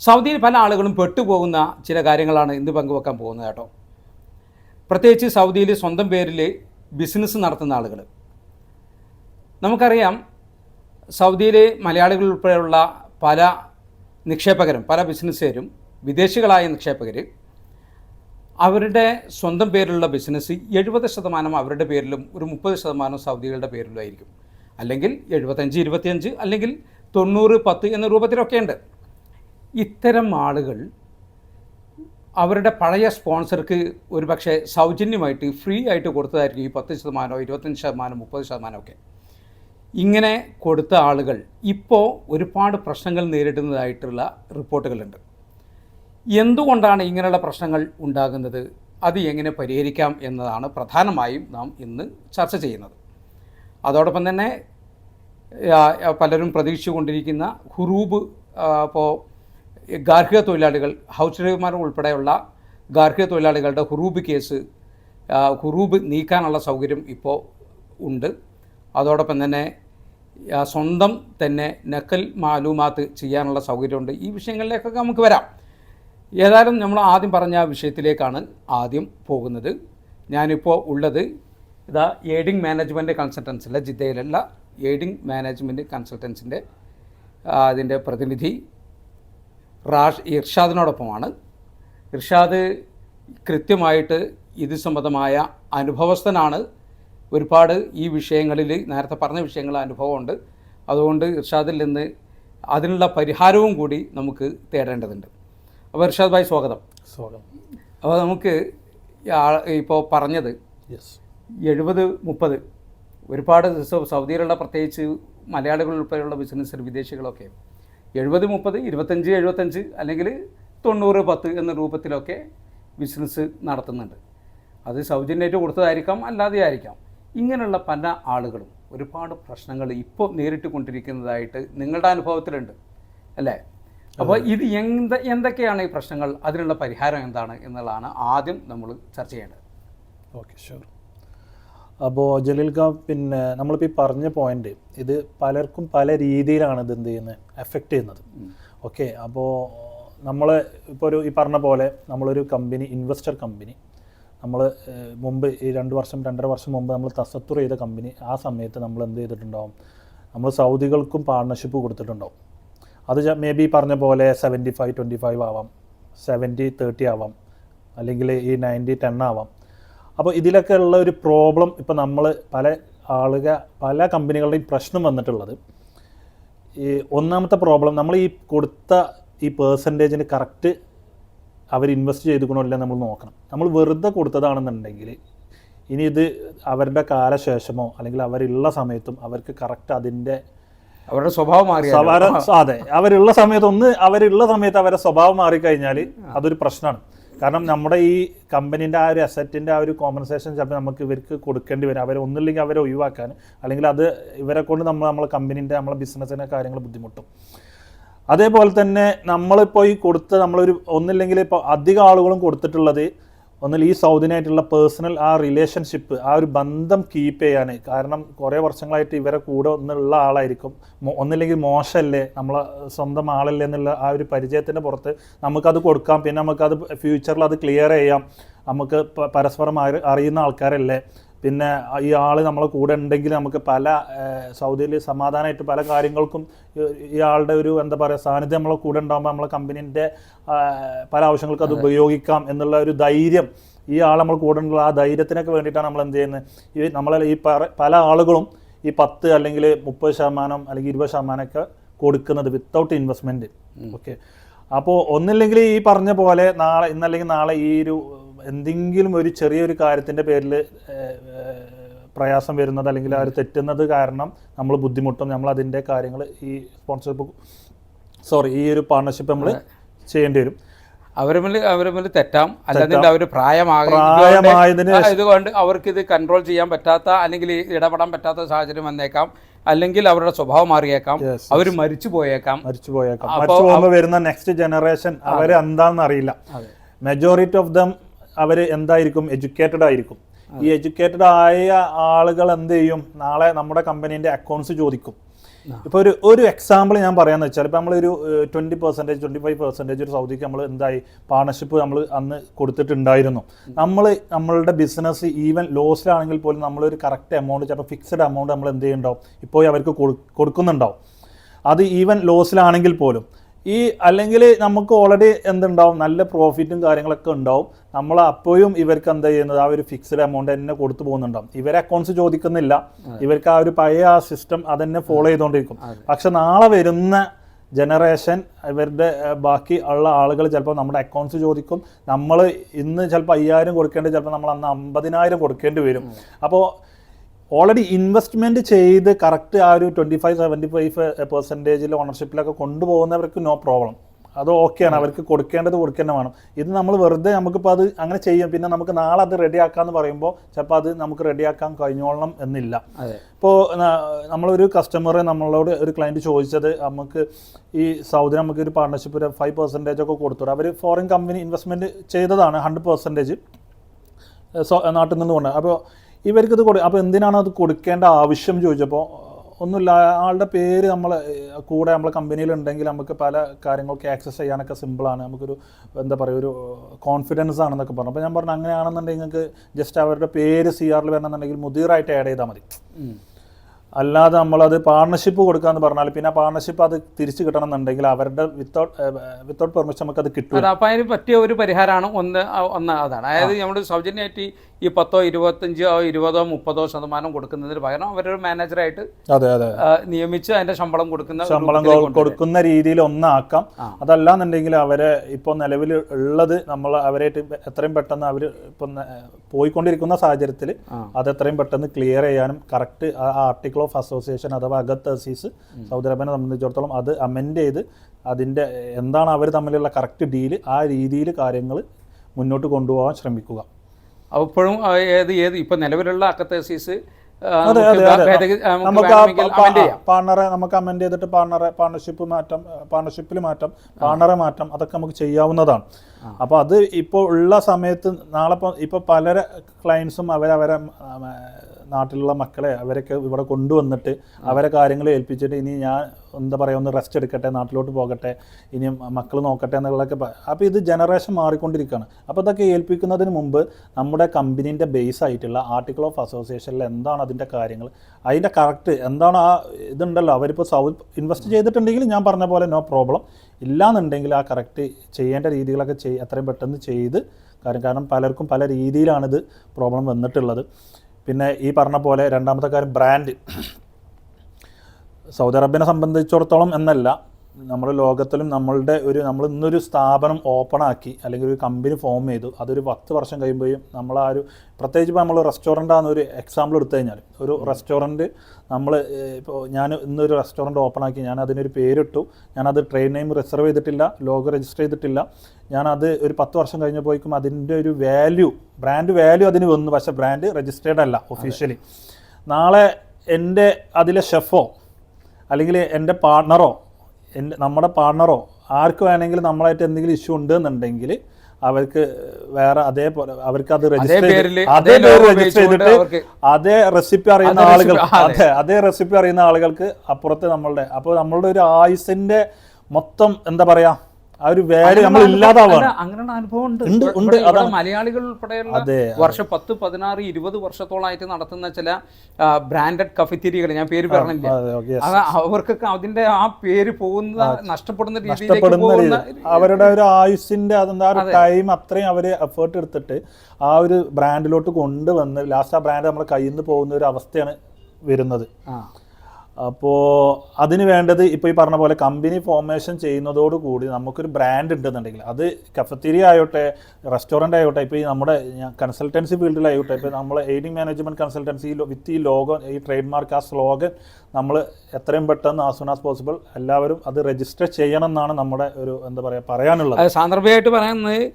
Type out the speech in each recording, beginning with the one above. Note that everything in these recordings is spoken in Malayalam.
സൗദിയിൽ പല ആളുകളും പെട്ടുപോകുന്ന ചില കാര്യങ്ങളാണ് ഇന്ന് പങ്കുവെക്കാൻ പോകുന്നത് കേട്ടോ. പ്രത്യേകിച്ച് സൗദിയിൽ സ്വന്തം പേരിൽ ബിസിനസ് നടത്തുന്ന ആളുകൾ നമുക്കറിയാം സൗദിയിലെ മലയാളികൾ ഉൾപ്പെടെയുള്ള പല നിക്ഷേപകരും പല ബിസിനസ്സുകാരും വിദേശികളായ നിക്ഷേപകർ അവരുടെ സ്വന്തം പേരിലുള്ള ബിസിനസ് എഴുപത് ശതമാനം അവരുടെ പേരിലും ഒരു മുപ്പത് ശതമാനം സൗദികളുടെ പേരിലും ആയിരിക്കും. അല്ലെങ്കിൽ എഴുപത്തഞ്ച് ഇരുപത്തിയഞ്ച് അല്ലെങ്കിൽ തൊണ്ണൂറ് പത്ത് എന്ന രൂപത്തിലൊക്കെ ഉണ്ട് ഇത്തരം ആളുകൾ അവരുടെ പഴയ സ്പോൺസർക്ക് ഒരു പക്ഷേ സൗജന്യമായിട്ട് ഫ്രീ ആയിട്ട് കൊടുത്തതായിരിക്കും ഈ പത്ത് ശതമാനമോ ഇരുപത്തഞ്ച് ശതമാനം മുപ്പത് ശതമാനമൊക്കെ. ഇങ്ങനെ കൊടുത്ത ആളുകൾ ഇപ്പോൾ ഒരുപാട് പ്രശ്നങ്ങൾ നേരിടുന്നതായിട്ടുള്ള റിപ്പോർട്ടുകളുണ്ട്. എന്തുകൊണ്ടാണ് ഇങ്ങനെയുള്ള പ്രശ്നങ്ങൾ ഉണ്ടാകുന്നത്? അത് എങ്ങനെ പരിഹരിക്കാം എന്നതാണ് പ്രധാനമായും നാം ഇന്ന് ചർച്ച ചെയ്യുന്നത്. അതോടൊപ്പം തന്നെ പലരും പ്രതീക്ഷിച്ചുകൊണ്ടിരിക്കുന്ന ഹുറൂബ് ഇപ്പോൾ ഗാർഹിക തൊഴിലാളികൾ ഹൗസ് ഡ്രൈവർമാർ ഉൾപ്പെടെയുള്ള ഗാർഹിക തൊഴിലാളികളുടെ ഹുറൂബ് കേസ് ഹുറൂബ് നീക്കാനുള്ള സൗകര്യം ഇപ്പോൾ ഉണ്ട്. അതോടൊപ്പം തന്നെ സ്വന്തം തന്നെ നക്കൽ മാലൂമാത്ത് ചെയ്യാനുള്ള സൗകര്യമുണ്ട്. ഈ വിഷയങ്ങളിലേക്കൊക്കെ നമുക്ക് വരാം. ഏതായാലും നമ്മൾ ആദ്യം പറഞ്ഞ വിഷയത്തിലേക്കാണ് ആദ്യം പോകുന്നത്. ഞാനിപ്പോൾ ഉള്ളത് ഇതാ എയ്ഡിങ് മാനേജ്മെന്റ് കൺസൾട്ടൻസിലെ ജിദ്ദയിലുള്ള എയ്ഡിങ് മാനേജ്മെന്റ് കൺസൾട്ടൻസിന്റെ അതിന്റെ പ്രതിനിധി റാഷ് ഇർഷാദിനോടൊപ്പമാണ്. ഇർഷാദ് കൃത്യമായിട്ട് ഇത് സംബന്ധമായ അനുഭവസ്ഥനാണ്. ഒരുപാട് ഈ വിഷയങ്ങളിൽ നേരത്തെ പറഞ്ഞ വിഷയങ്ങൾ അനുഭവമുണ്ട്. അതുകൊണ്ട് ഇർഷാദിൽ നിന്ന് അതിനുള്ള പരിഹാരവും കൂടി നമുക്ക് തേടേണ്ടതുണ്ട്. അപ്പോൾ ഇർഷാദ് ഭായ് സ്വാഗതം. സ്വാഗതം. അപ്പോൾ നമുക്ക് ഇപ്പോൾ പറഞ്ഞത് എഴുപത് മുപ്പത് ഒരുപാട് ദിവസം സൗദിയിലുള്ള പ്രത്യേകിച്ച് മലയാളികൾ ഉൾപ്പെടെയുള്ള ബിസിനസ്സിൽ വിദേശികളൊക്കെ എഴുപത് മുപ്പത് ഇരുപത്തഞ്ച് എഴുപത്തഞ്ച് അല്ലെങ്കിൽ തൊണ്ണൂറ് പത്ത് എന്ന രൂപത്തിലൊക്കെ ബിസിനസ് നടത്തുന്നുണ്ട്. അത് സൗജന്യമായിട്ട് കൊടുത്തതായിരിക്കാം അല്ലാതെ ആയിരിക്കാം. ഇങ്ങനെയുള്ള പല ആളുകളും ഒരുപാട് പ്രശ്നങ്ങൾ ഇപ്പോൾ നേരിട്ട് കൊണ്ടിരിക്കുന്നതായിട്ട് നിങ്ങളുടെ അനുഭവത്തിലുണ്ട് അല്ലേ? അപ്പോൾ ഇത് എന്ത എന്തൊക്കെയാണ് ഈ പ്രശ്നങ്ങൾ? അതിനുള്ള പരിഹാരം എന്താണ് എന്നുള്ളതാണ് ആദ്യം നമ്മൾ ചർച്ച ചെയ്യേണ്ടത്. ഓക്കെ ഷുവർ അപ്പോൾ ജലീൽ ഖാൻ പിന്നെ നമ്മളിപ്പോൾ ഈ പറഞ്ഞ പോയിന്റ് ഇത് പലർക്കും പല രീതിയിലാണ് ഇത് എന്ത് ചെയ്യുന്നത്? എഫക്റ്റ് ചെയ്യുന്നത്. ഓക്കെ അപ്പോൾ നമ്മൾ ഇപ്പോൾ ഒരു ഈ പറഞ്ഞ പോലെ നമ്മളൊരു കമ്പനി ഇൻവെസ്റ്റർ കമ്പനി നമ്മൾ മുമ്പ് ഈ രണ്ട് വർഷം രണ്ടര വർഷം മുമ്പ് നമ്മൾ തസത്തുർ ചെയ്ത കമ്പനി ആ സമയത്ത് നമ്മൾ എന്ത് ചെയ്തിട്ടുണ്ടാവും? നമ്മൾ സൗദികൾക്കും പാർട്ണർഷിപ്പ് കൊടുത്തിട്ടുണ്ടാവും. അത് മേ ബി പറഞ്ഞ പോലെ സെവന്റി ഫൈവ് ട്വന്റി ഫൈവ് ആവാം. സെവന്റി തേർട്ടി ആവാം. അല്ലെങ്കിൽ ഈ നയന്റി ടെൻ ആവാം. അപ്പോൾ ഇതിലൊക്കെ ഉള്ള ഒരു പ്രോബ്ലം ഇപ്പോൾ നമ്മൾ പല ആളുക പല കമ്പനികളുടെയും പ്രശ്നം വന്നിട്ടുള്ളത്. ഈ ഒന്നാമത്തെ പ്രോബ്ലം നമ്മൾ ഈ കൊടുത്ത ഈ പേഴ്സന്റേജിന് കറക്റ്റ് അവർ ഇൻവെസ്റ്റ് ചെയ്തുക്കണോ ഇല്ല നമ്മൾ നോക്കണം. നമ്മൾ വെറുതെ കൊടുത്തതാണെന്നുണ്ടെങ്കിൽ ഇനി ഇത് അവരുടെ കാലശേഷമോ അല്ലെങ്കിൽ അവരുള്ള സമയത്തും അവർക്ക് കറക്റ്റ് അതിന്റെ അവരുടെ സ്വഭാവം മാറി അതെ. അവരുള്ള സമയത്ത് ഒന്ന് അവരുള്ള സമയത്ത് അവരുടെ സ്വഭാവം മാറിക്കഴിഞ്ഞാൽ അതൊരു പ്രശ്നമാണ്. കാരണം നമ്മുടെ ഈ കമ്പനീന്റെ ആ ഒരു അസറ്റിന്റെ ആ ഒരു കോമ്പൻസേഷൻ ചിലപ്പോൾ നമുക്ക് ഇവർക്ക് കൊടുക്കേണ്ടി വരും. അവരെ ഒന്നില്ലെങ്കിൽ അവരെ ഒഴിവാക്കാൻ അല്ലെങ്കിൽ അത് ഇവരെ കൊണ്ട് നമ്മൾ നമ്മളെ കമ്പനീന്റെ നമ്മളെ ബിസിനസ്സിന്റെ കാര്യങ്ങൾ ബുദ്ധിമുട്ടും. അതേപോലെ തന്നെ നമ്മളിപ്പോൾ ഈ കൊടുത്ത് നമ്മളൊരു ഒന്നില്ലെങ്കിൽ ഇപ്പോൾ അധികം ആളുകളും കൊടുത്തിട്ടുള്ളത് ഒന്നിൽ ഈ സൗദിനായിട്ടുള്ള പേഴ്സണൽ ആ റിലേഷൻഷിപ്പ് ആ ഒരു ബന്ധം കീപ്പ് ചെയ്യാൻ. കാരണം കുറേ വർഷങ്ങളായിട്ട് ഇവരെ കൂടെ ഒന്നുള്ള ആളായിരിക്കും. ഒന്നില്ലെങ്കിൽ മോശമല്ലേ? നമ്മളെ സ്വന്തം ആളല്ലേ എന്നുള്ള ആ ഒരു പരിചയത്തിന്റെ പുറത്ത് നമുക്കത് കൊടുക്കാം. പിന്നെ നമുക്കത് ഫ്യൂച്ചറിൽ അത് ക്ലിയർ ചെയ്യാം. നമുക്ക് പരസ്പരം അറിയുന്ന ആൾക്കാരല്ലേ? പിന്നെ ഈ ആൾ നമ്മളെ കൂടെ ഉണ്ടെങ്കിൽ നമുക്ക് പല സൗദിയിൽ സമാധാനമായിട്ട് പല കാര്യങ്ങൾക്കും ഈ ഒരു എന്താ പറയുക സാന്നിധ്യം നമ്മളെ കൂടെ ഉണ്ടാകുമ്പോൾ നമ്മളെ കമ്പനീന്റെ പല ആവശ്യങ്ങൾക്കും അത് ഉപയോഗിക്കാം എന്നുള്ള ഒരു ധൈര്യം ഈ ആൾ നമ്മൾ കൂടെ ഉള്ള ആ ധൈര്യത്തിനൊക്കെ വേണ്ടിയിട്ടാണ് നമ്മൾ എന്ത് ചെയ്യുന്നത്. ഈ നമ്മളെ ഈ പല ആളുകളും ഈ പത്ത് അല്ലെങ്കിൽ മുപ്പത് ശതമാനം അല്ലെങ്കിൽ ഇരുപത് ശതമാനമൊക്കെ കൊടുക്കുന്നത് വിത്തൗട്ട് ഇൻവെസ്റ്റ്മെന്റ് ഓക്കെ അപ്പോൾ ഒന്നില്ലെങ്കിൽ ഈ പറഞ്ഞ പോലെ നാളെ ഇന്നല്ലെങ്കിൽ നാളെ ഈ ഒരു എന്തെങ്കിലും ഒരു ചെറിയൊരു കാര്യത്തിന്റെ പേരിൽ പ്രയാസം വരുന്നത് അല്ലെങ്കിൽ ആ ഒരു തെറ്റുന്നത് കാരണം നമ്മൾ ബുദ്ധിമുട്ടും നമ്മൾ അതിന്റെ കാര്യങ്ങൾ ഈ സ്പോൺസർഷിപ്പ് സോറി ഈ ഒരു പാർട്ണർഷിപ്പ് നമ്മൾ ചെയ്യേണ്ടി വരും. അവരെ അവരുമിൽ തെറ്റാം. അല്ലെങ്കിൽ അവർ പ്രായമാകും ഇതുകൊണ്ട് അവർക്ക് ഇത് കൺട്രോൾ ചെയ്യാൻ പറ്റാത്ത അല്ലെങ്കിൽ ഇടപെടാൻ പറ്റാത്ത സാഹചര്യം വന്നേക്കാം. അല്ലെങ്കിൽ അവരുടെ സ്വഭാവം മാറിയേക്കാം. അവർ മരിച്ചു പോയേക്കാം. മരിച്ചു പോയേക്കാം. മരിച്ചു പോകുമ്പോൾ വരുന്ന നെക്സ്റ്റ് ജനറേഷൻ അവർ എന്താണെന്ന് അറിയില്ല. മെജോറിറ്റി ഓഫ് ദം അവർ എന്തായിരിക്കും എഡ്യൂക്കേറ്റഡ് ആയിരിക്കും. ഈ എഡ്യൂക്കേറ്റഡ് ആയ ആളുകൾ എന്ത് ചെയ്യും? നാളെ നമ്മുടെ കമ്പനീന്റെ അക്കൗണ്ട്സ് ചോദിക്കും. ഇപ്പോൾ ഒരു ഒരു എക്സാമ്പിൾ ഞാൻ പറയാന്ന് വെച്ചാൽ ഇപ്പോൾ നമ്മളൊരു twenty percentage twenty five percentage ഒരു സൗദിക്ക് നമ്മൾ എന്തായി? പാർട്ണർഷിപ്പ് നമ്മൾ അന്ന് കൊടുത്തിട്ടുണ്ടായിരുന്നു. നമ്മൾ നമ്മളുടെ ബിസിനസ് ഈവൻ ലോസിലാണെങ്കിൽ പോലും നമ്മളൊരു കറക്റ്റ് എമൗണ്ട് ചിലപ്പോൾ ഫിക്സഡ് എമൗണ്ട് നമ്മൾ എന്ത് ചെയ്യുന്നുണ്ടാവും ഇപ്പോൾ അവർക്ക് കൊടു- കൊടുക്കുന്നുണ്ടാവും. അത് ഈവൻ ലോസിലാണെങ്കിൽ പോലും ഈ അല്ലെങ്കിൽ നമുക്ക് ഓൾറെഡി എന്തുണ്ടാവും? നല്ല പ്രോഫിറ്റും കാര്യങ്ങളൊക്കെ ഉണ്ടാവും. നമ്മൾ അപ്പോഴും ഇവർക്ക് എന്താ ചെയ്യുന്നത്? ആ ഒരു ഫിക്സ്ഡ് എമൗണ്ട് തന്നെ കൊടുത്തു പോകുന്നുണ്ടാവും. ഇവരെ അക്കൗണ്ട്സ് ചോദിക്കുന്നില്ല. ഇവർക്ക് ആ ഒരു പഴയ ആ സിസ്റ്റം അതന്നെ ഫോളോ ചെയ്തുകൊണ്ടിരിക്കും പക്ഷെ നാളെ വരുന്ന ജനറേഷൻ ഇവരുടെ ബാക്കി ഉള്ള ആളുകൾ ചിലപ്പോൾ നമ്മുടെ അക്കൗണ്ട്സ് ചോദിക്കും. നമ്മൾ ഇന്ന് ചിലപ്പോൾ അയ്യായിരം കൊടുക്കേണ്ടത് ചിലപ്പോൾ നമ്മൾ അന്ന് അമ്പതിനായിരം കൊടുക്കേണ്ടി വരും. അപ്പോൾ ഓൾറെഡി ഇൻവെസ്റ്റ്മെന്റ് ചെയ്ത് കറക്റ്റ് ആ ഒരു ട്വന്റി ഫൈവ് സെവന്റി ഫൈവ് പെർസെന്റേജിൽ ഓണർഷിപ്പിലൊക്കെ കൊണ്ടുപോകുന്നവർക്ക് നോ പ്രോബ്ലം അത് ഓക്കെയാണ് അവർക്ക് കൊടുക്കേണ്ടത് കൊടുക്കേണ്ട വേണം. ഇത് നമ്മൾ വെറുതെ നമുക്കിപ്പോൾ അത് അങ്ങനെ ചെയ്യും. പിന്നെ നമുക്ക് നാളെ അത് റെഡി റെഡിയാക്കാന്ന് പറയുമ്പോൾ ചിലപ്പോൾ അത് നമുക്ക് റെഡി ആക്കാൻ കഴിഞ്ഞോളണം എന്നില്ല. ഇപ്പോൾ നമ്മളൊരു കസ്റ്റമർ നമ്മളോട് ഒരു ക്ലയന്റ് ചോദിച്ചത് നമുക്ക് ഈ സൗദി നമുക്ക് ഒരു പാർട്ണർഷിപ്പ് ഒരു ഫൈവ് പെർസെന്റേജ് ഒക്കെ കൊടുത്തു. അവർ ഫോറിൻ കമ്പനി ഇൻവെസ്റ്റ്മെന്റ് ചെയ്തതാണ് ഹൺഡ്രഡ് പെർസെന്റേജ് നാട്ടിൽ നിന്ന് കൊണ്ട്. അപ്പോൾ ഇവർക്ക് ഇത് കൊടു അപ്പോൾ എന്തിനാണ് അത് കൊടുക്കേണ്ട ആവശ്യം ചോദിച്ചപ്പോൾ ഒന്നുമില്ല ആളുടെ പേര് നമ്മൾ കൂടെ നമ്മളെ കമ്പനിയിലുണ്ടെങ്കിൽ നമുക്ക് പല കാര്യങ്ങൾക്ക് ആക്സസ് ചെയ്യാനൊക്കെ സിമ്പിളാണ് നമുക്കൊരു എന്താ പറയുക ഒരു കോൺഫിഡൻസ് ആണെന്നൊക്കെ പറഞ്ഞു. അപ്പോൾ ഞാൻ പറഞ്ഞു അങ്ങനെയാണെന്നുണ്ടെങ്കിൽ നിങ്ങൾക്ക് ജസ്റ്റ് അവരുടെ പേര് സി ആറിൽ വരണമെന്നുണ്ടെങ്കിൽ മുതിറായിട്ട് ആഡ് ചെയ്താൽ മതി. അല്ലാതെ നമ്മളത് പാർട്ണർഷിപ്പ് കൊടുക്കാന്ന് പറഞ്ഞാൽ പിന്നെ പാർട്ണർഷിപ്പ് അത് തിരിച്ചു കിട്ടണം എന്നുണ്ടെങ്കിൽ അവരുടെ വിത്തൗട്ട് വിത്തൗട്ട് പെർമിഷൻ നമുക്ക് അത് കിട്ടും അപ്പോൾ അപ്പം അതിന് പറ്റിയ ഒരു പരിഹാരമാണ് ഒന്ന് ഒന്ന് അതാണ്. അതായത് നമ്മൾ സൗജന്യമായിട്ട് ഈ പത്തോ ഇരുപത്തഞ്ചോ ഇരുപതോ മുപ്പതോ ശതമാനം കൊടുക്കുന്നതിന് പകരം അവരൊരു മാനേജറായിട്ട് അതെ അതെ. ആ, നിയമിച്ച് അതിന്റെ ശമ്പളം കൊടുക്കുന്ന ശമ്പളം. കൊടുക്കുന്ന രീതിയിൽ ഒന്നാക്കാം. അതല്ലാന്നുണ്ടെങ്കിൽ അവരെ ഇപ്പോൾ നിലവിൽ ഉള്ളത് നമ്മൾ അവരായിട്ട് എത്രയും പെട്ടെന്ന് അവർ ഇപ്പം പോയിക്കൊണ്ടിരിക്കുന്ന സാഹചര്യത്തിൽ അത് എത്രയും പെട്ടെന്ന് ക്ലിയർ ചെയ്യാനും കറക്റ്റ് ആ ആർട്ടിക്കിൾ ഓഫ് അസോസിയേഷൻ അഥവാ അഗത്ത് അസീസ് സൗദി അറേബ്യനെ സംബന്ധിച്ചിടത്തോളം അത് അമെൻഡ് ചെയ്ത് അതിന്റെ എന്താണ് അവർ തമ്മിലുള്ള കറക്റ്റ് ഡീൽ ആ രീതിയിൽ കാര്യങ്ങൾ മുന്നോട്ട് കൊണ്ടുപോകാൻ ശ്രമിക്കുക. അപ്പോഴും ഏത് ഏത് ഇപ്പൊ നിലവിലുള്ള അക്കത്തേസീസ് നമുക്ക് പാർട്ണറെ നമുക്ക് അമെൻഡ് ചെയ്തിട്ട് പാർട്ണറെ പാർട്ണർഷിപ്പ് മാറ്റം പാർട്ണർഷിപ്പിൽ മാറ്റം പാർട്ണറെ മാറ്റം അതൊക്കെ നമുക്ക് ചെയ്യാവുന്നതാണ്. അപ്പോൾ അത് ഇപ്പോൾ ഉള്ള സമയത്ത് നാളെ ഇപ്പൊ ഇപ്പോൾ പല ക്ലയൻസും അവരവരെ നാട്ടിലുള്ള മക്കളെ അവരൊക്കെ ഇവിടെ കൊണ്ടുവന്നിട്ട് അവരെ കാര്യങ്ങൾ ഏൽപ്പിച്ചിട്ട് ഇനി ഞാൻ എന്താ പറയുക ഒന്ന് റെസ്റ്റ് എടുക്കട്ടെ നാട്ടിലോട്ട് പോകട്ടെ ഇനി മക്കൾ നോക്കട്ടെ എന്നുള്ളതൊക്കെ അപ്പോൾ ഇത് ജനറേഷൻ മാറിക്കൊണ്ടിരിക്കുകയാണ്. അപ്പോൾ ഇതൊക്കെ ഏൽപ്പിക്കുന്നതിന് മുമ്പ് നമ്മുടെ കമ്പനീന്റെ ബേസ് ആയിട്ടുള്ള ആർട്ടിക്കിൾ ഓഫ് അസോസിയേഷനിൽ എന്താണ് അതിന്റെ കാര്യങ്ങൾ? അതിന്റെ കറക്റ്റ് എന്താണ് ആ ഇതുണ്ടല്ലോ? അവരിപ്പോൾ സൗത്ത് ഇൻവെസ്റ്റ് ചെയ്തിട്ടുണ്ടെങ്കിൽ ഞാൻ പറഞ്ഞ പോലെ നോ പ്രോബ്ലം ഇല്ലാന്നുണ്ടെങ്കിൽ ആ കറക്റ്റ് ചെയ്യേണ്ട രീതികളൊക്കെ ചെയ് എത്രയും പെട്ടെന്ന് ചെയ്ത് കാര്യം കാരണം പലർക്കും പല രീതിയിലാണിത് പ്രോബ്ലം വന്നിട്ടുള്ളത്. പിന്നെ ഈ പറഞ്ഞ പോലെ രണ്ടാമത്തെ കാര്യം ബ്രാൻഡ് സൗദി അറേബ്യനെ സംബന്ധിച്ചിടത്തോളം എന്നല്ല നമ്മൾ ലോകത്തിലും നമ്മളുടെ ഒരു നമ്മൾ ഇന്നൊരു സ്ഥാപനം ഓപ്പൺ ആക്കി അല്ലെങ്കിൽ ഒരു കമ്പനി ഫോം ചെയ്തു. അതൊരു പത്ത് വർഷം കഴിയുമ്പോഴും നമ്മൾ ആ ഒരു പ്രത്യേകിച്ച് ഇപ്പോൾ നമ്മൾ റെസ്റ്റോറന്റ് ഒരു എക്സാമ്പിൾ എടുത്തു കഴിഞ്ഞാൽ ഒരു റെസ്റ്റോറന്റ് നമ്മൾ ഇപ്പോൾ ഞാൻ ഇന്നൊരു റെസ്റ്റോറന്റ് ഓപ്പൺ ആക്കി. ഞാൻ അതിനൊരു പേരിട്ടു. ഞാനത് ട്രെയിൻ നെയിം റിസർവ് ചെയ്തിട്ടില്ല ലോഗ് രജിസ്റ്റർ ചെയ്തിട്ടില്ല. ഞാനത് ഒരു പത്ത് വർഷം കഴിഞ്ഞപ്പോഴേക്കും അതിന്റെ ഒരു വാല്യൂ ബ്രാൻഡ് വാല്യൂ അതിന് വന്നു. പക്ഷേ ബ്രാൻഡ് രജിസ്റ്റേർഡ് അല്ല ഒഫീഷ്യലി നാളെ എന്റെ അതിലെ ഷെഫോ അല്ലെങ്കിൽ എന്റെ പാർട്ണറോ എന്റെ നമ്മുടെ പാർട്ണറോ ആർക്ക് വേണമെങ്കിലും നമ്മളായിട്ട് എന്തെങ്കിലും ഇഷ്യൂ ഉണ്ടെന്നുണ്ടെങ്കിൽ അവർക്ക് വേറെ അതേപോലെ അവർക്ക് അത് രജിസ്റ്റർ അതേ പേര് രജിസ്റ്റർ ചെയ്തിട്ട് അതേ റെസിപ്പി അറിയുന്ന ആളുകൾ അതെ. അതെ റെസിപ്പി അറിയുന്ന ആളുകൾക്ക് അപ്പുറത്ത് നമ്മളുടെ അപ്പോൾ നമ്മളുടെ ഒരു ആയുസിന്റെ മൊത്തം എന്താ പറയാ ആ ഒരു വാല്യൂ നമ്മൾ ഇല്ലാതാവാണ്. അങ്ങനെയുള്ള അനുഭവം ഉണ്ട്. മലയാളികൾ ഉൾപ്പെടെയുള്ള വർഷം പത്ത് പതിനാറ് ഇരുപത് വർഷത്തോളമായിട്ട് നടത്തുന്ന ചില ബ്രാൻഡഡ് കഫിത്തിരികൾ ഞാൻ പേര് പറഞ്ഞില്ല. അവർക്കൊക്കെ അതിന്റെ ആ പേര് പോകുന്ന നഷ്ടപ്പെടുന്ന രീതിയിൽ അവരുടെ ഒരു ആയുസിന്റെ അതെന്താ ഒരു ടൈം അത്രയും അവർ എഫേർട്ട് എടുത്തിട്ട് ആ ഒരു ബ്രാൻഡിലോട്ട് കൊണ്ടുവന്ന് ലാസ്റ്റ് ആ ബ്രാൻഡ് നമ്മുടെ കയ്യിൽ നിന്ന് പോകുന്ന ഒരു അവസ്ഥയാണ് വരുന്നത്. അപ്പോൾ അതിന് വേണ്ടത് ഇപ്പോൾ ഈ പറഞ്ഞ പോലെ കമ്പനി ഫോർമേഷൻ ചെയ്യുന്നതോടുകൂടി നമുക്കൊരു ബ്രാൻഡ് ഉണ്ടെന്നുണ്ടെങ്കിൽ അത് കഫത്തിരി ആയോട്ടെ റെസ്റ്റോറന്റ് ആയോട്ടെ ഇപ്പോൾ ഈ നമ്മുടെ കൺസൾട്ടൻസി ഫീൽഡിലായോട്ടെ ഇപ്പോൾ നമ്മൾ എയ്ഡിങ് മാനേജ്മെന്റ് കൺസൾട്ടൻസി വിത്ത് ഈ ലോഗോ ഈ ട്രേഡ് മാർക്ക് ആ സ്ലോഗൻ നമ്മൾ എത്രയും പെട്ടെന്ന് ആസ് സൂൺ ആസ് പോസിബിൾ എല്ലാവരും അത് രജിസ്റ്റർ ചെയ്യണം എന്നാണ് നമ്മുടെ ഒരു എന്താ പറയുക പറയാനുള്ളത്. സാന്ദർഭികമായിട്ട് പറയുന്നത്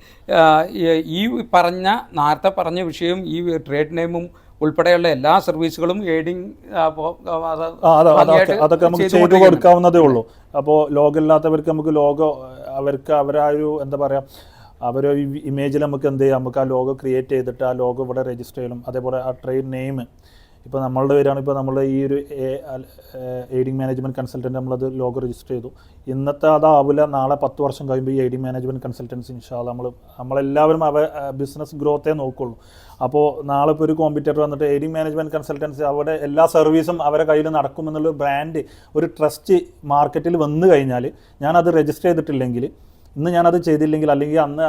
ഈ പറഞ്ഞ നേരത്തെ പറഞ്ഞ വിഷയവും ഈ ട്രേഡ് നെയിമും ഉൾപ്പെടെയുള്ള എല്ലാ സർവീസുകളും എയ്ഡിങ് അതൊക്കെ നമുക്ക് ചെയ്തു കൊടുക്കാവുന്നതേ ഉള്ളൂ. അപ്പോൾ ലോഗോ ഇല്ലാത്തവർക്ക് നമുക്ക് ലോഗോ അവർക്ക് അവരാ ഒരു എന്താ പറയുക അവരെ ഇമേജിൽ നമുക്ക് എന്ത് ചെയ്യാം? നമുക്ക് ആ ലോഗോ ക്രിയേറ്റ് ചെയ്തിട്ട് ആ ലോഗോ ഇവിടെ രജിസ്റ്റർ ചെയ്യണം. അതേപോലെ ആ ട്രെയിൻ നെയിം ഇപ്പോൾ നമ്മളുടെ പേരാണ് ഇപ്പോൾ നമ്മൾ ഈ ഒരു എയ്ഡിങ് മാനേജ്മെന്റ് കൺസൾട്ടന്റ് നമ്മളത് ലോഗോ രജിസ്റ്റർ ചെയ്തു. ഇന്നത്തെ അതാവില്ല നാളെ പത്ത് വർഷം കഴിയുമ്പോൾ ഈ എയ്ഡിങ് മാനേജ്മെന്റ് കൺസൾട്ടൻസി ഇൻഷാ നമ്മൾ നമ്മളെല്ലാവരും അവ ബിസിനസ് ഗ്രോത്തേ നോക്കുള്ളൂ. അപ്പോൾ നാളെ ഇപ്പോൾ ഒരു കോമ്പറ്റീറ്റർ വന്നിട്ട് എയ്ഡിങ് മാനേജ്മെന്റ് കൺസൾട്ടൻസി അവിടെ എല്ലാ സർവീസും അവരെ കയ്യിൽ നടക്കുമെന്നുള്ള ബ്രാൻഡ് ഒരു ട്രസ്റ്റ് മാർക്കറ്റിൽ വന്നു കഴിഞ്ഞാൽ ഞാനത് രജിസ്റ്റർ ചെയ്തിട്ടില്ലെങ്കിൽ ഇന്ന് ഞാനത് ചെയ്തില്ലെങ്കിൽ അല്ലെങ്കിൽ അന്ന്